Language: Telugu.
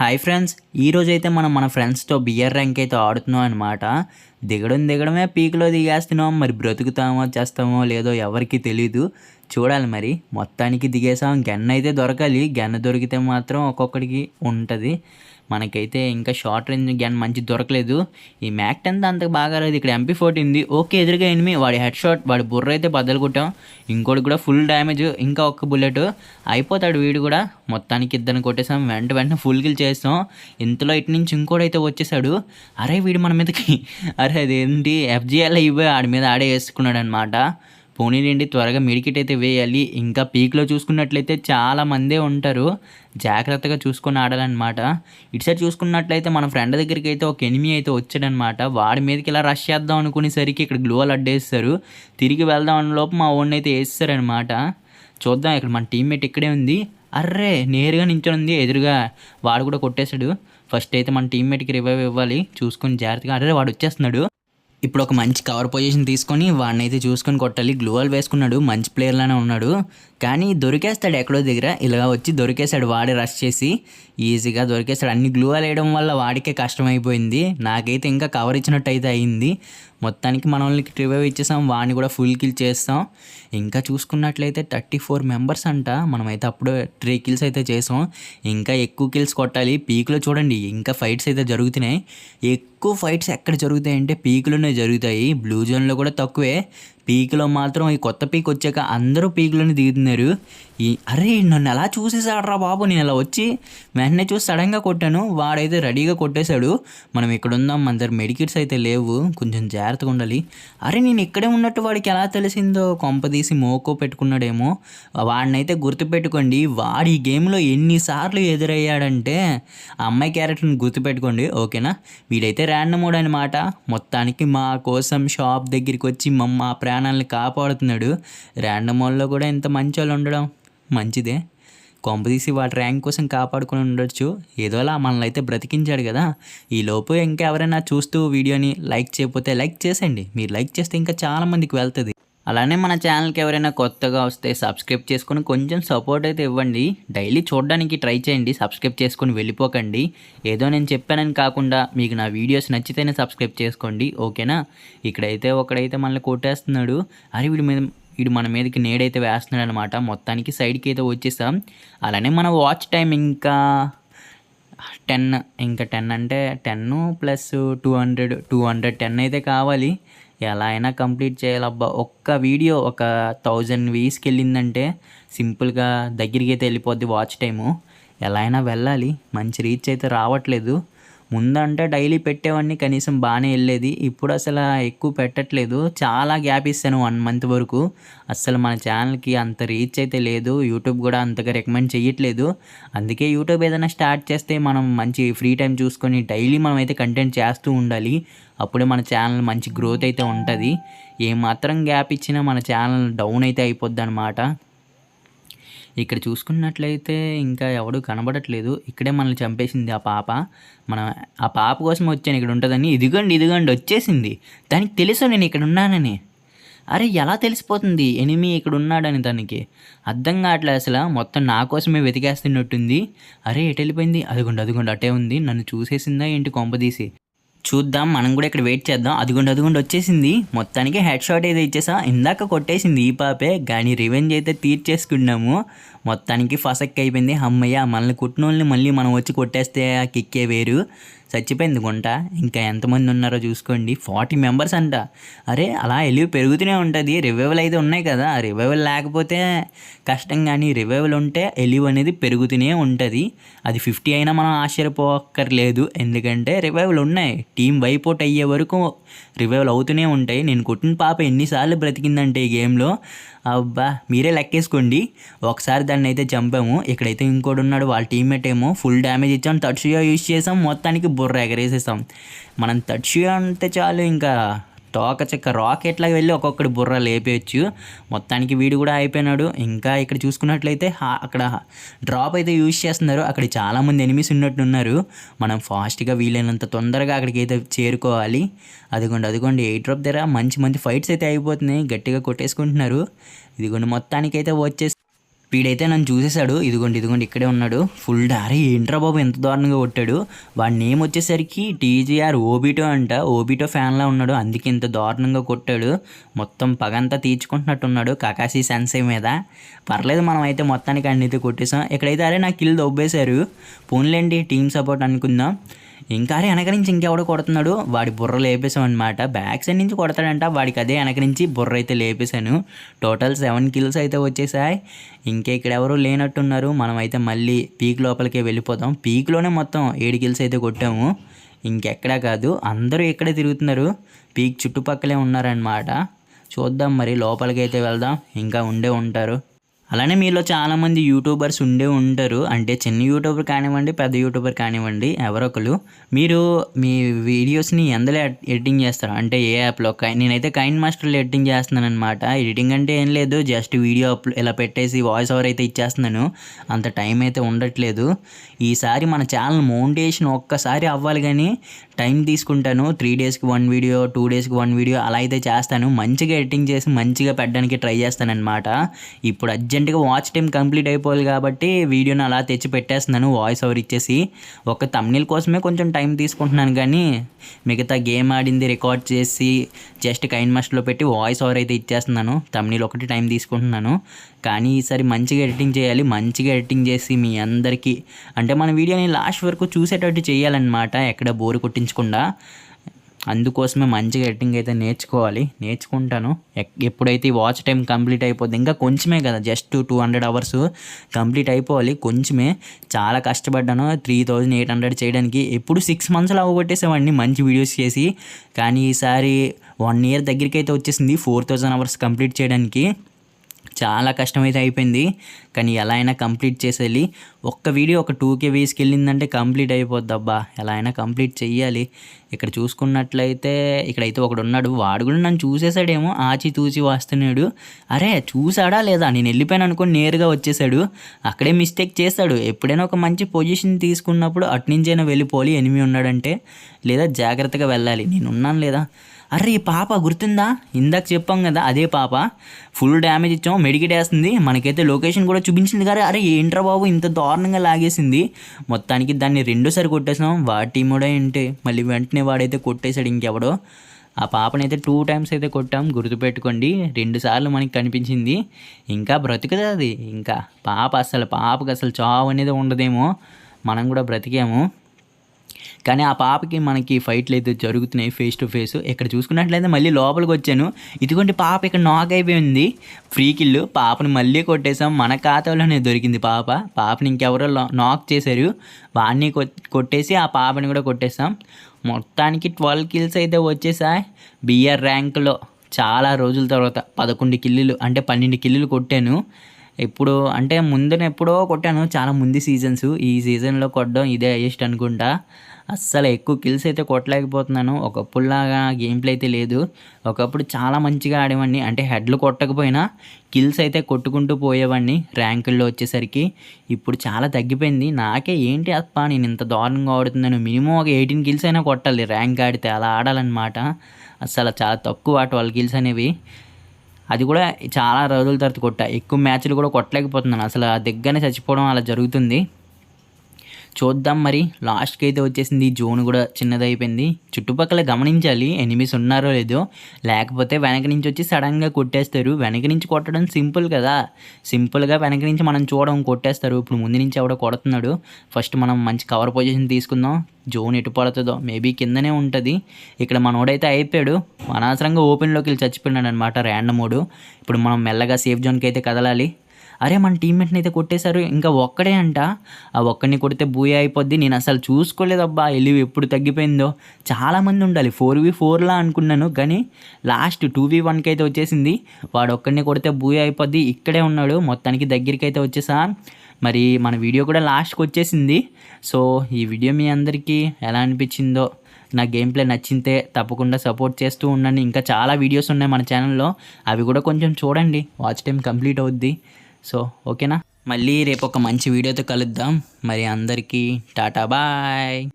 హాయ్ ఫ్రెండ్స్ ఈరోజు అయితే మనం మన ఫ్రెండ్స్తో బియర్ ర్యాంక్ అయితే ఆడుతున్నాం అనమాట దిగడం దిగడమే పీక్లో దిగేస్తున్నాం మరి బ్రతుకుతామో చేస్తామో లేదో ఎవరికి తెలీదు. చూడాలి మరి మొత్తానికి దిగేసాం గెన్న అయితే దొరకాలి గెన్న దొరికితే మాత్రం ఒక్కొక్కడికి ఉంటుంది. మనకైతే ఇంకా షార్ట్ రేంజ్ గన్ మంచి దొరకలేదు. ఈ మ్యాక్ టెన్త్ అంత బాగా లేదు ఇక్కడ ఎంపీ ఫోర్టీ ఉంది. ఓకే ఎదురుగా ఎనిమి వాడి హెడ్ షాట్ వాడి బుర్ర అయితే బద్దలు కొట్టాం ఇంకోటి కూడా ఫుల్ డ్యామేజ్ ఇంకా ఒక్క బుల్లెట్ అయిపోతాడు వీడు కూడా. మొత్తానికి ఇద్దరిని కొట్టేసాం. వెంట వెంటనే ఫుల్ కిల్ చేస్తాం. ఇంతలో ఇటు నుంచి ఇంకోడైతే వచ్చేసాడు. అరే వీడు మన మీదకి. అరే అదేంటి? ఎఫ్జిఎల్ అయిపోయి ఆడి మీద ఆడే వేసుకున్నాడు అనమాట పోనీలేండి త్వరగా మెడికిట్ అయితే వేయాలి. ఇంకా పీక్లో చూసుకున్నట్లయితే చాలా మందే ఉంటారు. జాగ్రత్తగా చూసుకొని ఆడాలన్నమాట. ఇటు సైడ్ చూసుకున్నట్లయితే మన ఫ్రెండ్ దగ్గరికి అయితే ఒక ఎనిమి అయితే వచ్చాడనమాట వాడి మీదకి ఇలా రష్ చేద్దాం అనుకునేసరికి ఇక్కడ గ్లోవల్ అడ్డేస్తారు తిరిగి వెళ్దాం అన్న లోపు మా ఓన్ అయితే వేస్తారనమాట చూద్దాం ఇక్కడ మన టీమ్మేట్ ఇక్కడే ఉంది. అర్రే నేరుగా నించొని ఉంది ఎదురుగా వాడు కూడా కొట్టేశాడు. ఫస్ట్ అయితే మన టీమ్మేట్కి రివైవ్ ఇవ్వాలి. చూసుకొని జాగ్రత్తగా అరే వాడు వచ్చేస్తున్నాడు. ఇప్పుడు ఒక మంచి కవర్ పొజిషన్ తీసుకొని వాడినైతే చూసుకొని కొట్టాలి. గ్లూవల్ వేసుకున్నాడు. మంచి ప్లేయర్లానే ఉన్నాడు. కానీ దొరికేస్తాడు ఎక్కడో దగ్గర. ఇలా వచ్చి దొరికేశాడు వాడే రష్ చేసి ఈజీగా దొరికేస్తాడు అన్ని గ్లూ వేయడం వల్ల వాడికే కష్టమైపోయింది. నాకైతే ఇంకా కవర్ ఇచ్చినట్టు అయితే అయింది. మొత్తానికి మనల్ని రివైవ్ ఇచ్చేసాం. వాడిని కూడా ఫుల్ కిల్ చేస్తాం. ఇంకా చూసుకున్నట్లయితే థర్టీ ఫోర్ మెంబర్స్ అంట. మనమైతే అప్పుడు త్రీ కిల్స్ అయితే చేసాం. ఇంకా ఎక్కువ కిల్స్ కొట్టాలి. పీక్లో చూడండి ఇంకా ఫైట్స్ అయితే జరుగుతున్నాయి. ఎక్కువ ఫైట్స్ ఎక్కడ జరుగుతాయి అంటే పీక్లోనే జరుగుతాయి. బ్లూ జోన్లో కూడా తక్కువే. పీక్లో మాత్రం ఈ కొత్త పీక్ వచ్చాక అందరూ పీక్లోనే దిగుతున్నారు. ఈ అరే నన్ను ఎలా చూసేసాడరా బాబు? నేను ఇలా వచ్చి వెంటనే చూసి సడన్గా కొట్టాను. వాడైతే రెడీగా కొట్టేశాడు. మనం ఇక్కడ ఉందాం మన దగ్గర మెడికిట్స్ అయితే లేవు. కొంచెం జాగ్రత్తగా ఉండాలి. అరే నేను ఇక్కడే ఉన్నట్టు వాడికి ఎలా తెలిసిందో? కొంప తీసి మోకో పెట్టుకున్నాడేమో. వాడినైతే గుర్తుపెట్టుకోండి వాడి ఈ గేమ్లో ఎన్నిసార్లు ఎదురయ్యాడంటే ఆ అమ్మాయి క్యారెక్టర్ని గుర్తుపెట్టుకోండి ఓకేనా? వీడైతే ర్యాండమోడ్ అనమాట మొత్తానికి మా కోసం షాప్ దగ్గరికి వచ్చి మా ప్రా ప్రాణాలని కాపాడుతున్నాడు. ర్యాండమ్ మోడ్లో కూడా ఇంత మంచి వాళ్ళు ఉండడం మంచిదే. కొంపదీసి వాటి ర్యాంక్ కోసం కాపాడుకొని ఉండొచ్చు. ఏదోలా మనల్ని అయితే బ్రతికించాడు కదా. ఈ లోపు ఇంకెవరైనా చూస్తూ వీడియోని లైక్ చేయకపోతే లైక్ చేసేయండి. మీరు లైక్ చేస్తే ఇంకా చాలా మందికి వెళ్తుంది. అలానే మన ఛానల్కి ఎవరైనా కొత్తగా వస్తే సబ్స్క్రైబ్ చేసుకొని కొంచెం సపోర్ట్ అయితే ఇవ్వండి. డైలీ చూడడానికి ట్రై చేయండి సబ్స్క్రైబ్ చేసుకొని వెళ్ళిపోకండి. ఏదో నేను చెప్పానని కాకుండా మీకు నా వీడియోస్ నచ్చితేనే సబ్స్క్రైబ్ చేసుకోండి ఓకేనా? ఇక్కడైతే ఒకడైతే మనల్ని కొట్టేస్తున్నాడు. అరే వీడి మీద వీడు మన మీదకి నేడైతే వేస్తున్నాడు అనమాట మొత్తానికి సైడ్కి అయితే వచ్చేసాం. అలానే మన వాచ్ టైం ఇంకా టెన్ ఇంకా టెన్ అంటే ten plus two hundred two hundred ten అయితే కావాలి. ఎలా అయినా కంప్లీట్ చేయాలబ్బా. ఒక్క వీడియో ఒక థౌజండ్ వీస్కి వెళ్ళిందంటే సింపుల్గా దగ్గరికి అయితే వెళ్ళిపోద్ది వాచ్ టైము. ఎలా అయినా వెళ్ళాలి. మంచి రీచ్ అయితే రావట్లేదు. ముందంటే డైలీ పెట్టేవాడిని కనీసం బాగానే వెళ్ళేది. ఇప్పుడు అసలు ఎక్కువ పెట్టట్లేదు. చాలా గ్యాప్ ఇస్తాను వన్ మంత్ వరకు. అసలు మన ఛానల్కి అంత రీచ్ అయితే లేదు. యూట్యూబ్ కూడా అంతగా రికమెండ్ చేయట్లేదు అందుకే యూట్యూబ్ ఏదైనా స్టార్ట్ చేస్తే మనం మంచి ఫ్రీ టైం చూసుకొని డైలీ మనం అయితే కంటెంట్ చేస్తూ ఉండాలి. అప్పుడే మన ఛానల్ మంచి గ్రోత్ అయితే ఉంటుంది. ఏమాత్రం గ్యాప్ ఇచ్చినా మన ఛానల్ డౌన్ అయితే అయిపోద్ది అనమాట ఇక్కడ చూసుకున్నట్లయితే ఇంకా ఎవడు కనబడట్లేదు. ఇక్కడే మనల్ని చంపేసింది ఆ పాప. మనం ఆ పాప కోసం వచ్చాను ఇక్కడ ఉంటుందని ఇదిగోండి ఇదిగోండి వచ్చేసింది. దానికి తెలుసు నేను ఇక్కడ ఉన్నానని. అరే ఎలా తెలిసిపోతుంది? ఎనిమి ఇక్కడ ఉన్నాడని తనకి. అర్థం కావట్లేదు అసలు. మొత్తం నా కోసమే వెతికేస్తున్నట్టుంది. అరే ఎటు వెళ్ళిపోయింది? అదిగోండి అదిగోండి అటే ఉంది. నన్ను చూసేసిందా ఏంటి కొంపదీసి చూద్దాం మనం కూడా ఇక్కడ వెయిట్ చేద్దాం. అదిగోండి అదిగోండి వచ్చేసింది. మొత్తానికి హెడ్ షాట్ అయితే ఇచ్చేసా. ఇందాక కొట్టేసింది ఈ పాపే. కానీ రివెంజ్ అయితే తీర్చేసుకున్నాము. మొత్తానికి ఫసక్ అయిపోయింది అమ్మయ్య మనల్ని కుట్టిన వాళ్ళని మళ్ళీ మనం వచ్చి కొట్టేస్తే ఆ కిక్కే వేరు. చచ్చిపోయింది గుంట. ఇంకా ఎంతమంది ఉన్నారో చూసుకోండి. ఫార్టీ మెంబర్స్ అంట. అరే అలా ఎలివి పెరుగుతూనే ఉంటుంది. రివైవల్ అయితే ఉన్నాయి కదా. రివైవల్ లేకపోతే కష్టం కానీ రివైవల్ ఉంటే ఎలివ్ అనేది పెరుగుతూనే ఉంటుంది. అది ఫిఫ్టీ అయినా మనం ఆశ్చర్యపోక్కర్లేదు. ఎందుకంటే రివైవల్ ఉన్నాయి. టీం వైపోట్ అయ్యే వరకు రివైవల్ అవుతూనే ఉంటాయి. నేను కొట్టిన పాప ఎన్నిసార్లు బ్రతికిందంటే ఈ గేమ్లో. అబ్బా మీరే లెక్కేసుకోండి. ఒకసారి దాన్ని అయితే చంపాము. ఇక్కడైతే ఇంకోటి ఉన్నాడు వాళ్ళ టీమ్మేట్ ఏమో ఫుల్ డ్యామేజ్ ఇచ్చాం. తడ్షియో యూజ్ చేసాం. మొత్తానికి బుర్ర ఎగరేసేసాం. మనం తడ్షియో అంటే చాలు ఇంకా తోక చెక్క రాకెట్లాగా వెళ్ళి ఒక్కొక్కటి బుర్ర లేపేయచ్చు. మొత్తానికి వీడు కూడా అయిపోయినాడు. ఇంకా ఇక్కడ చూసుకున్నట్లయితే అక్కడ డ్రాప్ అయితే యూజ్ చేస్తున్నారు. అక్కడ చాలామంది ఎనిమిస్ ఉన్నట్టున్నారు మనం ఫాస్ట్గా వీలైనంత తొందరగా అక్కడికి అయితే చేరుకోవాలి. అదిగోండి అదిగోండి. ఎయిట్ డ్రాప్ దగ్గర మంచి మంచి ఫైట్స్ అయితే అయిపోతున్నాయి. గట్టిగా కొట్టేసుకుంటున్నారు. ఇదిగోండి మొత్తానికి అయితే వచ్చేసి వీడైతే నన్ను చూసేశాడు. ఇదిగోండి ఇదిగోండి ఇక్కడే ఉన్నాడు. ఫుల్ డారే ఏంట్రా బాబు ఎంత దారుణంగా కొట్టాడు. వాడి నేమ్ వచ్చేసరికి టీజీఆర్ ఓబీటో అంట. ఓబీటో ఫ్యాన్లా ఉన్నాడు. అందుకే ఇంత దారుణంగా కొట్టాడు. మొత్తం పగంతా తీర్చుకుంటున్నట్టున్నాడు కకాసి సెన్సై మీద. పర్లేదు మనం అయితే మొత్తానికి అన్నిటి కొట్టేసాం ఇక్కడైతే అరే నాకు కిల్ దొబ్బేశారు. పోన్లేండి టీమ్ సపోర్ట్ అనుకుందాం. ఇంకా వెనక నుంచి ఇంకెవడో కొడుతున్నాడు? వాడి బుర్ర లేపేసాం అనమాట బ్యాక్ సైడ్ నుంచి కొడతాడంట. వాడికి అదే వెనక నుంచి బుర్ర అయితే లేపేశాను. టోటల్ సెవెన్ కిల్స్ అయితే వచ్చేసాయి ఇంకా ఇక్కడ ఎవరు లేనట్టున్నారు. మనం అయితే మళ్ళీ పీక్ లోపలికే వెళ్ళిపోతాం పీక్లోనే మొత్తం ఏడు కిల్స్ అయితే కొట్టాము. ఇంకెక్కడా కాదు. అందరూ ఇక్కడే తిరుగుతున్నారు. పీక్ చుట్టుపక్కలే ఉన్నారనమాట చూద్దాం మరి లోపలికి అయితే వెళ్దాం. ఇంకా ఉండే ఉంటారు. అలానే మీలో చాలామంది యూట్యూబర్స్ ఉండే ఉంటారు. అంటే చిన్న యూట్యూబర్ కానివ్వండి పెద్ద యూట్యూబర్ కానివ్వండి ఎవరొకరు. మీరు మీ వీడియోస్ని ఎందులో ఎడిటింగ్ చేస్తారు? అంటే ఏ యాప్లో? నేనైతే కైండ్ మాస్టర్లో ఎడిటింగ్ చేస్తున్నాను అనమాట ఎడిటింగ్ అంటే ఏం లేదు. జస్ట్ వీడియో అప్ ఇలా పెట్టేసి వాయిస్ ఓవర్ అయితే ఇచ్చేస్తున్నాను. అంత టైం అయితే ఉండట్లేదు. ఈసారి మన ఛానల్ మౌంటేషన్ ఒక్కసారి అవ్వాలి కానీ టైం తీసుకుంటాను. త్రీ డేస్కి వన్ వీడియో టూ డేస్కి వన్ వీడియో అలా అయితే చేస్తాను. మంచిగా ఎడిటింగ్ చేసి మంచిగా పెట్టడానికి ట్రై చేస్తాను అనమాట ఇప్పుడు అర్జెంటుగా వాచ్ టైం కంప్లీట్ అయిపోవాలి కాబట్టి వీడియోని అలా తెచ్చి పెట్టేస్తున్నాను వాయిస్ ఓవర్ ఇచ్చేసి. ఒక తమ్నిల్ కోసమే కొంచెం టైం తీసుకుంటున్నాను కానీ మిగతా గేమ్ ఆడింది రికార్డ్ చేసి జస్ట్ కైన్ మాస్టర్లో పెట్టి వాయిస్ ఓవర్ అయితే ఇచ్చేస్తున్నాను. తమ్నిల్ ఒకటి టైం తీసుకుంటున్నాను. కానీ ఈసారి మంచిగా ఎడిటింగ్ చేయాలి. మంచిగా ఎడిటింగ్ చేసి మీ అందరికీ అంటే మన వీడియోని లాస్ట్ వరకు చూసేటట్టు చేయాలన్నమాట. ఎక్కడ బోరు పెంచకుండా అందుకోసమే మంచిగా ఎడిటింగ్ అయితే నేర్చుకోవాలి. నేర్చుకుంటాను. ఎక్- ఎప్పుడైతే ఈ వాచ్ టైం కంప్లీట్ అయిపోద్ది ఇంకా కొంచెమే కదా just two hundred hours complete అయిపోవాలి కొంచెమే. చాలా కష్టపడ్డాను త్రీ థౌజండ్ ఎయిట్ హండ్రెడ్ చేయడానికి. ఎప్పుడు సిక్స్ మంత్స్లో అవ్వగొట్టేసేవాడిని మంచి వీడియోస్ చేసి. కానీ ఈసారి వన్ ఇయర్ దగ్గరికి అయితే వచ్చేసింది ఫోర్ థౌజండ్ అవర్స్ కంప్లీట్ చేయడానికి. చాలా కష్టమైతే అయిపోయింది. కానీ ఎలా అయినా కంప్లీట్ చేసేయాలి. ఒక్క వీడియో ఒక టూ కే వీస్కి వెళ్ళిందంటే కంప్లీట్ అయిపోద్ది అబ్బా. ఎలా అయినా కంప్లీట్ చెయ్యాలి. ఇక్కడ చూసుకున్నట్లయితే ఇక్కడైతే ఒకడు ఉన్నాడు. వాడు కూడా నన్ను చూసేసాడేమో ఆచి తూచి వస్తున్నాడు. అరే చూసాడా లేదా? నేను వెళ్ళిపోయాను అనుకుని నేరుగా వచ్చేసాడు అక్కడే మిస్టేక్ చేశాడు. ఎప్పుడైనా ఒక మంచి పొజిషన్ తీసుకున్నప్పుడు అట్నుంచైనా వెళ్ళిపోవాలి. ఎనిమి ఉన్నాడంటే లేదా జాగ్రత్తగా వెళ్ళాలి. నేను ఉన్నాను లేదా? అరే ఈ పాప గుర్తుందా? ఇందాక చెప్పాం కదా అదే పాప. ఫుల్ డ్యామేజ్ ఇచ్చాం మెడికేట్ వేస్తుంది. మనకైతే లొకేషన్ కూడా చూపించింది కానీ అరే ఏంట్రా బాబు ఇంత దారుణంగా లాగేసింది. మొత్తానికి దాన్ని రెండోసారి కొట్టేసాం వాటి కూడా ఏంటి? మళ్ళీ వెంటనే వాడైతే కొట్టేశాడు ఇంకెవడో. ఆ పాపనైతే టూ టైమ్స్ అయితే కొట్టాం. గుర్తుపెట్టుకోండి రెండు సార్లు మనకి కనిపించింది. ఇంకా బ్రతుకుతుంది అది? ఇంకా పాప అసలు పాపకి అసలు చావు అనేది ఉండదేమో. మనం కూడా బ్రతికాము. కానీ ఆ పాపకి మనకి ఫైట్లు అయితే జరుగుతున్నాయి ఫేస్ టు ఫేస్ ఇక్కడ చూసుకున్నట్లయితే మళ్ళీ లోపలికి వచ్చాను. ఇదిగోండి పాప ఇక్కడ నాక్ అయిపోయింది ఫ్రీ కిల్లు పాపని మళ్ళీ కొట్టేశాం. మన ఖాతాలోనే దొరికింది పాప. పాపని ఇంకెవరో నాక్ చేశారు. వాడిని కొట్టేసి ఆ పాపని కూడా కొట్టేశాం. మొత్తానికి ట్వెల్వ్ కిల్స్ అయితే వచ్చేసాయి. బిఆర్ ర్యాంక్లో చాలా రోజుల తర్వాత పదకొండు కిల్లులు అంటే పన్నెండు కిల్లులు కొట్టాను. ఇప్పుడు అంటే ముందున ఎప్పుడో కొట్టాను. చాలా ముందు సీజన్స్ ఈ సీజన్లో కొట్టడం ఇదే హైయెస్ట్ అనుకుంటా. అస్సలు ఎక్కువ కిల్స్ అయితే కొట్టలేకపోతున్నాను. ఒకప్పుడులాగా గేమ్ ప్లే అయితే లేదు. ఒకప్పుడు చాలా మంచిగా ఆడేవాడిని. అంటే హెడ్లు కొట్టకపోయినా కిల్స్ అయితే కొట్టుకుంటూ పోయేవాడిని ర్యాంకుల్లో వచ్చేసరికి. ఇప్పుడు చాలా తగ్గిపోయింది. నాకే ఏంటి అప్ప నేను ఇంత దారుణంగా ఆడుతున్నాను. మినిమం ఒక ఎయిటీన్ కిల్స్ అయినా కొట్టాలి. ర్యాంక్ ఆడితే అలా ఆడాలన్నమాట. అస్సలు చాలా తక్కువ ట్వెల్వ్ కిల్స్ అనేవి. అది కూడా చాలా రోజుల తర్వాత కొట్టా. ఎక్కువ మ్యాచ్లు కూడా కొట్టలేకపోతున్నాను. అసలు ఆ దగ్గరనే చచ్చిపోవడం అలా జరుగుతుంది. చూద్దాం మరి. లాస్ట్కి అయితే వచ్చేసింది జోన్ కూడా చిన్నదైపోయింది. చుట్టుపక్కల గమనించాలి ఎనిమిస్ ఉన్నారో లేదో. లేకపోతే వెనక నుంచి వచ్చి సడన్గా కొట్టేస్తారు. వెనక నుంచి కొట్టడం సింపుల్ కదా. సింపుల్గా వెనక నుంచి మనం చూడడం కొట్టేస్తారు. ఇప్పుడు ముందు నుంచి ఎవడో కొడుతున్నాడు. ఫస్ట్ మనం మంచి కవర్ పొజిషన్ తీసుకుందాం. జోన్ ఎటు పడుతుందో. మేబీ కిందనే ఉంటుంది. ఇక్కడ మనోడైతే అయిపోయాడు. అనవసరంగా ఓపెన్లోకి వెళ్ళి చచ్చిపోయినాడు అనమాట ర్యాండమోడు ఇప్పుడు మనం మెల్లగా సేఫ్ జోన్కి అయితే కదలాలి. అరే మన టీమ్మేట్ని అయితే కొట్టేశారు. ఇంకా ఒక్కడే అంట. ఆ ఒక్కడిని కొడితే బూయ అయిపోద్ది. నేను అసలు చూసుకోలేదబ్బా. ఎలివి ఎప్పుడు తగ్గిపోయిందో. చాలామంది ఉండాలి. ఫోర్ వి ఫోర్లా అనుకున్నాను. కానీ లాస్ట్ టూ వి వన్కి అయితే వచ్చేసింది. వాడు ఒక్కడిని కొడితే బూయ అయిపోద్ది. ఇక్కడే ఉన్నాడు. మొత్తానికి దగ్గరికి అయితే వచ్చేసా మరి మన వీడియో కూడా లాస్ట్కి వచ్చేసింది. సో ఈ వీడియో మీ అందరికీ ఎలా అనిపించిందో నా గేమ్ ప్లే నచ్చితే తప్పకుండా సపోర్ట్ చేస్తూ ఉండండి. ఇంకా చాలా వీడియోస్ ఉన్నాయి మన ఛానల్లో అవి కూడా కొంచెం చూడండి. వాచ్ టైం కంప్లీట్ అవుద్ది. సో ఓకేనా? మళ్ళీ రేపు ఒక మంచి వీడియోతో కలుద్దాం. మరి అందరికీ టాటా బాయ్.